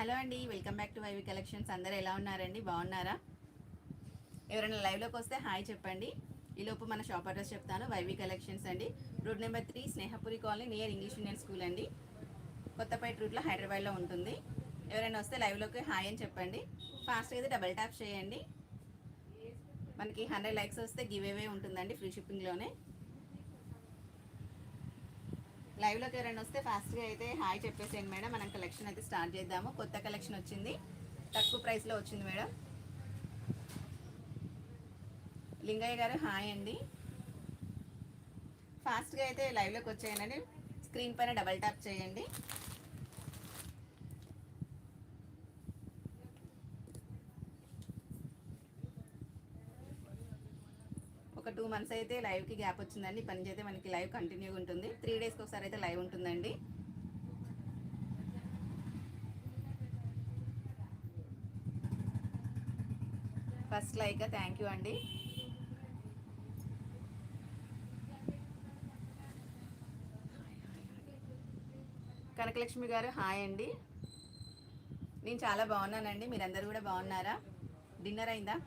Hello అండి welcome back to YV collections. అందరూ ఎలా ఉన్నారండి? బాగున్నారా? ఎవరైనా లైవ్లోకి వస్తే హాయ్ చెప్పండి. ఈలోపు మన షాప్ అడ్రస్ చెప్తాను. వైవి కలెక్షన్స్ అండి. Road number three Snehapuri colony near English Indian school అండి. కొత్తపేట రూట్లో హైదరాబాద్లో ఉంటుంది. ఎవరైనా వస్తే లైవ్లోకి హాయ్ అని చెప్పండి. ఫాస్ట్గా అయితే డబల్ ట్యాప్ చేయండి. మనకి హండ్రెడ్ లైక్స్ వస్తే గివ్ అవే ఉంటుందండి ఫ్రీ షిప్పింగ్లోనే. లైవ్లోకి ఎవరైనా వస్తే ఫాస్ట్గా అయితే హాయ్ చెప్పేసేయండి మేడం. మనం కలెక్షన్ అయితే స్టార్ట్ చేద్దాము. కొత్త కలెక్షన్ వచ్చింది. తక్కువ ప్రైస్లో వచ్చింది మేడం. లింగయ్య గారు హాయ్ అండి. ఫాస్ట్గా అయితే లైవ్లోకి వచ్చేయండి. స్క్రీన్ పైన డబల్ ట్యాప్ చేయండి. ఒక టూ మంత్స్ అయితే లైవ్కి గ్యాప్ వచ్చిందండి. పని అయితే మనకి లైవ్ కంటిన్యూగా ఉంటుంది. త్రీ డేస్కి ఒకసారి అయితే లైవ్ ఉంటుందండి. ఫస్ట్ లైక్ థ్యాంక్ యూ అండి. కనకలక్ష్మి గారు హాయ్ అండి. నేను చాలా బాగున్నానండి. మీరందరూ కూడా బాగున్నారా? డిన్నర్ అయిందా?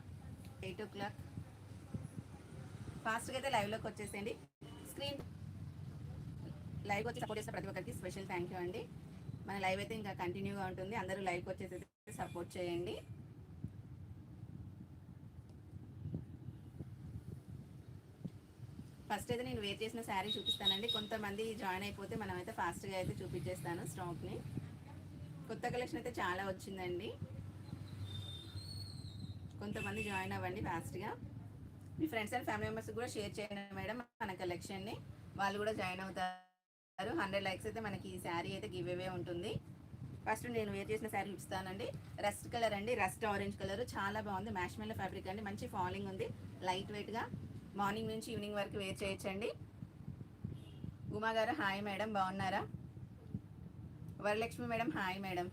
ఎయిట్ ఓ క్లాక్ ఫాస్ట్గా అయితే లైవ్లోకి వచ్చేసేయండి. స్క్రీన్ లైవ్ వచ్చి సపోర్ట్ చేసిన ప్రతి ఒక్కరికి స్పెషల్ థ్యాంక్ యూ అండి. మన లైవ్ అయితే ఇంకా కంటిన్యూగా ఉంటుంది. అందరూ లైవ్కి వచ్చేసి సపోర్ట్ చేయండి. ఫస్ట్ అయితే నేను వేర్ చేసిన శారీ చూపిస్తానండి. కొంతమంది జాయిన్ అయిపోతే మనం అయితే ఫాస్ట్గా అయితే చూపించేస్తాను స్టాక్ని. కొత్త కలెక్షన్ అయితే చాలా వచ్చిందండి. కొంతమంది జాయిన్ అవ్వండి ఫాస్ట్గా. మీ ఫ్రెండ్స్ అండ్ ఫ్యామిలీ మెంబర్స్ కూడా షేర్ చేయండి మేడం మన కలెక్షన్ని వాళ్ళు కూడా జాయిన్ అవుతారు. హండ్రెడ్ లైక్స్ అయితే మనకి ఈ శారీ అయితే గివ్ అవే ఉంటుంది. ఫస్ట్ నేను వేర్ చేసిన శారీ చూపిస్తానండి. రస్ట్ కలర్ అండి. రస్ట్ ఆరెంజ్ కలర్ చాలా బాగుంది. మ్యాష్మెల్ ఫ్యాబ్రిక్ అండి. మంచి ఫాలింగ్ ఉంది. లైట్ వెయిట్గా మార్నింగ్ నుంచి ఈవినింగ్ వరకు వేర్ చేయొచ్చండి. ఉమా గారు హాయ్ మేడం. బాగున్నారా? Varalakshmi madam hi madam.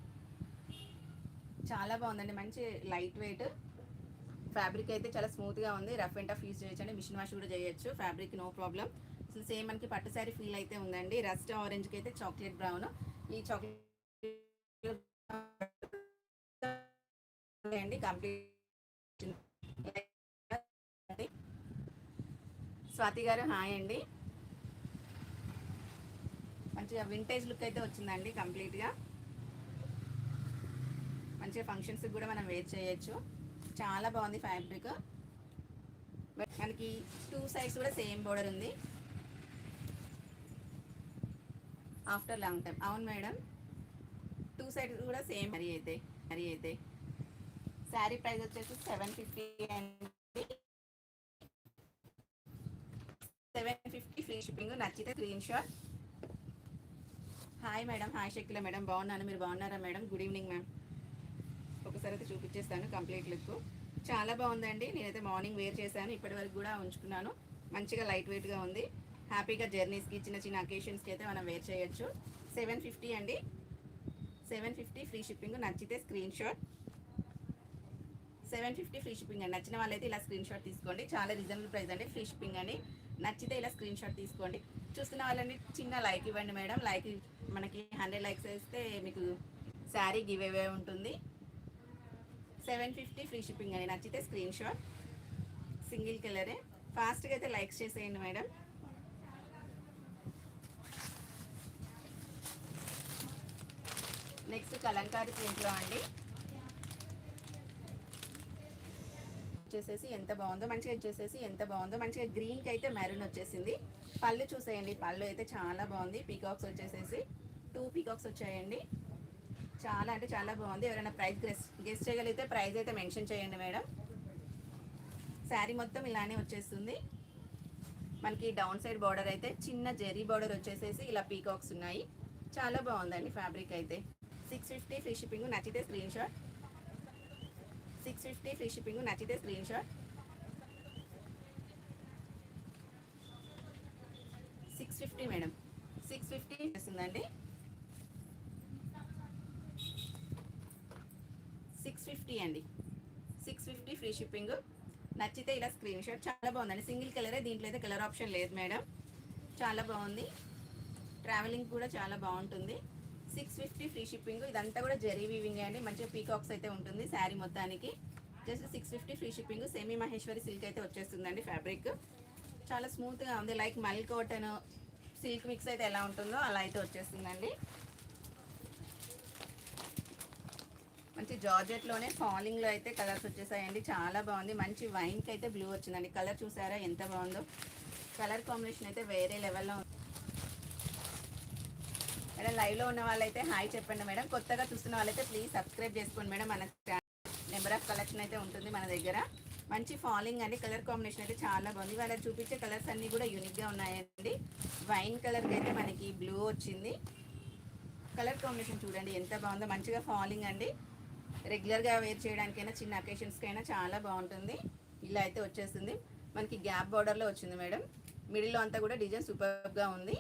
చాలా బాగుందండి. మంచి లైట్ వెయిట్ ఫ్యాబ్రిక్ అయితే చాలా స్మూత్గా ఉంది. రఫ్ అండ్ టఫ్ యూస్ చేయొచ్చండి. మిషన్ వాష్ కూడా చేయొచ్చు. ఫ్యాబ్రిక్ నో ప్రాబ్లం అసలు సేమ్ మనకి పట్టు శారీ ఫీల్ అయితే ఉందండి. రస్ట్ ఆరెంజ్కి అయితే చాక్లెట్ బ్రౌన్ ఈ చాక్లెట్ అండి. కంప్లీట్ స్వాతి గారు హాయ్ అండి. మంచిగా వింటేజ్ లుక్ అయితే వచ్చిందండి కంప్లీట్గా మంచిగా ఫంక్షన్స్కి కూడా మనం వేర్ చేయొచ్చు. చాలా బాగుంది ఫ్యాబ్రిక్. మనకి టూ సైడ్స్ కూడా సేమ్ బోర్డర్ ఉంది. After long time. అవును మేడం. టూ సైడ్స్ కూడా సేమ్ మరి అయితే మరి అయితే. శారీ ప్రైస్ వచ్చేసి సెవెన్ ఫిఫ్టీ అండి. Seven fifty free shipping. నచ్చితే screen shot. Hi madam. Hi Shakila madam. బాగున్నాను. మీరు బాగున్నారా మేడం? Good evening ma'am. ఒకసారి అయితే చూపించేస్తాను కంప్లీట్ లుక్. చాలా బాగుందండి. నేనైతే మార్నింగ్ వేర్ చేశాను. ఇప్పటి వరకు కూడా ఉంచుకున్నాను. మంచిగా లైట్ వెయిట్గా ఉంది. హ్యాపీగా జర్నీస్కి చిన్న చిన్న అకేషన్స్కి అయితే మనం వేర్ చేయొచ్చు. సెవెన్ ఫిఫ్టీ అండి. Seven fifty free shipping. నచ్చితే screen shot. Seven fifty free shipping అండి. నచ్చిన వాళ్ళైతే ఇలా స్క్రీన్ షాట్ తీసుకోండి. చాలా రీజనబుల్ ప్రైస్ అండి. ఫ్రీ షిప్పింగ్ అండి నచ్చితే ఇలా స్క్రీన్ షాట్ తీసుకోండి. చూస్తున్న వాళ్ళని చిన్న లైక్ ఇవ్వండి మేడం. లైక్ మనకి హండ్రెడ్ లైక్స్ వేస్తే మీకు శారీ గివ్ అవే ఉంటుంది. సెవెన్ ఫిఫ్టీ ఫ్రీ షిప్పింగ్ అండి. నచ్చితే స్క్రీన్ షాట్. సింగిల్ కలరే. ఫాస్ట్గా అయితే లైక్స్ చేసేయండి మేడం. నెక్స్ట్ కలంకారీ ప్రింట్లో అండి. వచ్చేసేసి ఎంత బాగుందో మంచిగా వచ్చేసేసి ఎంత బాగుందో మంచిగా గ్రీన్కి అయితే మెరూన్ వచ్చేసింది. పళ్ళు చూసేయండి. పళ్ళు అయితే చాలా బాగుంది. పీకాక్స్ వచ్చేసేసి. టూ పీకాక్స్ వచ్చాయండి. చాలా అంటే చాలా బాగుంది. ఎవరైనా ప్రైస్ గెస్ గెస్ట్ చేయగలిగితే ప్రైస్ అయితే మెన్షన్ చేయండి మేడం. శారీ మొత్తం ఇలానే వచ్చేస్తుంది. మనకి డౌన్ సైడ్ బార్డర్ అయితే చిన్న జెర్రీ బార్డర్ వచ్చేసేసి ఇలా పీకాక్స్ ఉన్నాయి. చాలా బాగుందండి ఫ్యాబ్రిక్ అయితే. సిక్స్ ఫిఫ్టీ ఫ్రీ షిప్పింగ్ నచ్చితే screen shot. Six fifty free shipping నచ్చితే screen shot. Six fifty madam. Six fifty వస్తుందండి సిక్స్ ఫిఫ్టీ అండి. సిక్స్ ఫిఫ్టీ ఫ్రీ షిప్పింగ్ నచ్చితే ఇలా స్క్రీన్ షాట్ చాలా బాగుందండి. సింగిల్ కలరే దీంట్లో అయితే కలర్ ఆప్షన్ లేదు మేడం. చాలా బాగుంది. ట్రావెలింగ్ కూడా చాలా బాగుంటుంది. సిక్స్ ఫిఫ్టీ ఫ్రీ షిప్పింగ్ ఇదంతా కూడా జెరీ వీవింగ్ అండి. మంచిగా పీకాక్స్ అయితే ఉంటుంది శారీ మొత్తానికి. Just six fifty free shipping semi Maheshwari silk అయితే వచ్చేస్తుందండి ఫ్యాబ్రిక్ చాలా స్మూత్గా ఉంది. లైక్ మల్ కాటన్ సిల్క్ మిక్స్ అయితే ఎలా ఉంటుందో అలా అయితే వచ్చేస్తుందండి. మంచి జార్జెట్లోనే ఫాలింగ్లో అయితే కలర్స్ వచ్చేసాయండి. చాలా బాగుంది. మంచి వైన్కి అయితే బ్లూ వచ్చిందండి. కలర్ చూసారా? ఎంత బాగుందో. కలర్ కాంబినేషన్ అయితే వేరే లెవెల్లో ఉంది. మేడం లైవ్లో ఉన్న వాళ్ళైతే హాయ్ చెప్పండి మేడం. కొత్తగా చూస్తున్న వాళ్ళైతే ప్లీజ్ సబ్స్క్రైబ్ చేసుకోండి మేడం. మన నెంబర్ ఆఫ్ కలెక్షన్ అయితే ఉంటుంది మన దగ్గర. మంచి ఫాలింగ్ అండి. కలర్ కాంబినేషన్ అయితే చాలా బాగుంది. వాళ్ళ చూపించే కలర్స్ అన్నీ కూడా యూనిక్గా ఉన్నాయండి. వైన్ కలర్కి అయితే మనకి బ్లూ వచ్చింది. కలర్ కాంబినేషన్ చూడండి. ఎంత బాగుందో. మంచిగా ఫాలింగ్ అండి. రెగ్యులర్గా వేర్ చేయడానికైనా చిన్న అకేషన్స్కైనా చాలా బాగుంటుంది. ఇలా అయితే వచ్చేస్తుంది మనకి గ్యాప్ బార్డర్లో వచ్చింది మేడం. మిడిల్లో అంతా కూడా డిజైన్ సూపర్గా ఉంది.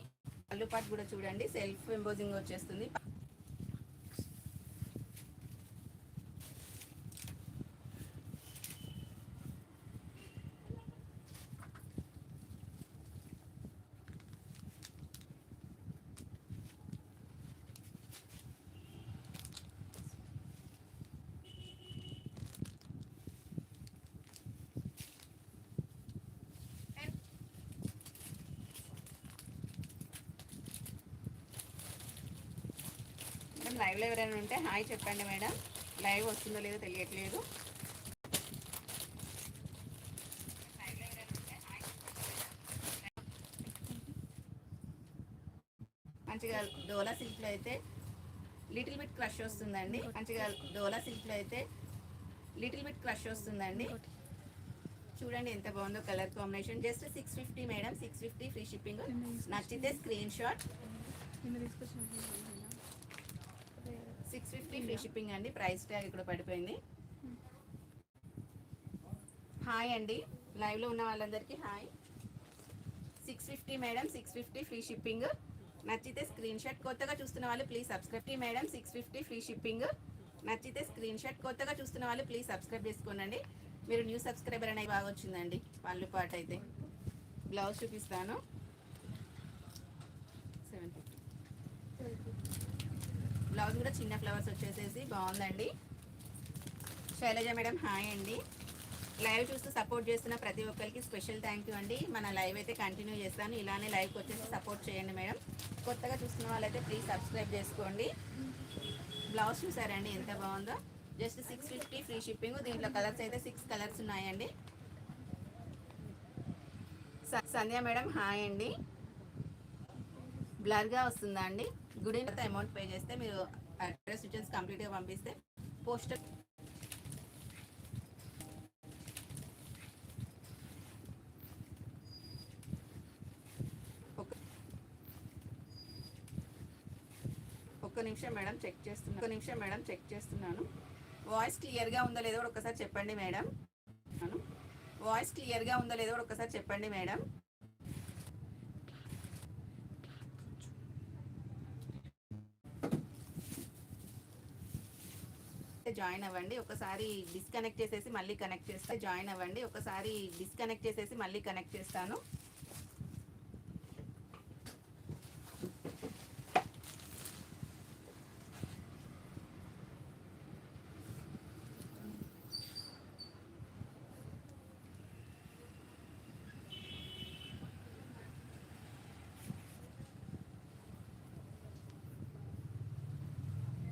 పళ్ళు పాటు కూడా చూడండి. సెల్ఫ్ ఎంబోజింగ్ వచ్చేస్తుంది మేడం లైవ్లో ఎవరైనా ఉంటే హాయ్ చెప్పండి మేడం. లైవ్ వస్తుందో లేదో తెలియట్లేదు. మంచిగా డోలా సిల్క్లో అయితే లిటిల్ బిట్ క్రష్ వస్తుందండి. మంచిగా డోలా సిల్క్లో అయితే లిటిల్ బిట్ క్రష్ వస్తుందండి. చూడండి ఎంత బాగుందో colour combination. Just six fifty madam. Six fifty free shipping. నచ్చితే screen shot. Six fifty free shipping అండి. ప్రైస్ ట్యాగ్ ఇక్కడ పడిపోయింది. హాయ్ అండి. లైవ్లో ఉన్న వాళ్ళందరికీ hi six fifty madam six fifty free shipping నచ్చితే స్క్రీన్ షాట్ కొత్తగా చూస్తున్న వాళ్ళు please subscribe madam six fifty free shipping నచ్చితే స్క్రీన్ షాట్ కొత్తగా చూస్తున్న వాళ్ళు ప్లీజ్ సబ్స్క్రైబ్ చేసుకోనండి. మీరు న్యూ సబ్స్క్రైబర్ అనేది బాగా వచ్చిందండి. పళ్ళు పాట అయితే. బ్లౌజ్ చూపిస్తాను. సెవెన్ ఫిఫ్టీ బ్లౌజ్ కూడా చిన్న ఫ్లవర్స్ వచ్చేసేసి బాగుందండి. శైలజ మేడం హాయ్ అండి. లైవ్ చూస్తూ సపోర్ట్ చేస్తున్న ప్రతి ఒక్కరికి స్పెషల్ థ్యాంక్ యూ అండి. మన లైవ్ అయితే కంటిన్యూ చేస్తాను. ఇలానే లైవ్కి వచ్చేసి సపోర్ట్ చేయండి మేడం. కొత్తగా చూస్తున్న వాళ్ళైతే ప్లీజ్ సబ్స్క్రైబ్ చేసుకోండి. బ్లౌజ్ చూసారండి ఎంత బాగుందో. Just six fifty free shipping దీంట్లో కలర్స్ అయితే సిక్స్ కలర్స్ ఉన్నాయండి. సంధ్య మేడం హాయ్ అండి. బ్లర్గా వస్తుందా అండి? గుడి అమౌంట్ పే చేస్తే మీరు అడ్రస్ డీటెయిల్స్ కంప్లీట్గా పంపిస్తే పోస్టర్ ఒక్క- ఒక్క నిమిషం మేడం చెక్ చేస్తున్నాను ఒక్క నిమిషం మేడం చెక్ చేస్తున్నాను. వాయిస్ క్లియర్గా ఉందో లేదో కూడా ఒకసారి చెప్పండి మేడం. వాయిస్ క్లియర్గా ఉందో లేదో కూడా ఒకసారి చెప్పండి మేడం. జాయిన్ అవ్వండి. ఒకసారి డిస్కనెక్ట్ చేసేసి మళ్ళీ కనెక్ట్ చేస్తే జాయిన్ అవ్వండి. ఒకసారి డిస్కనెక్ట్ చేసేసి మళ్ళీ కనెక్ట్ చేస్తాను.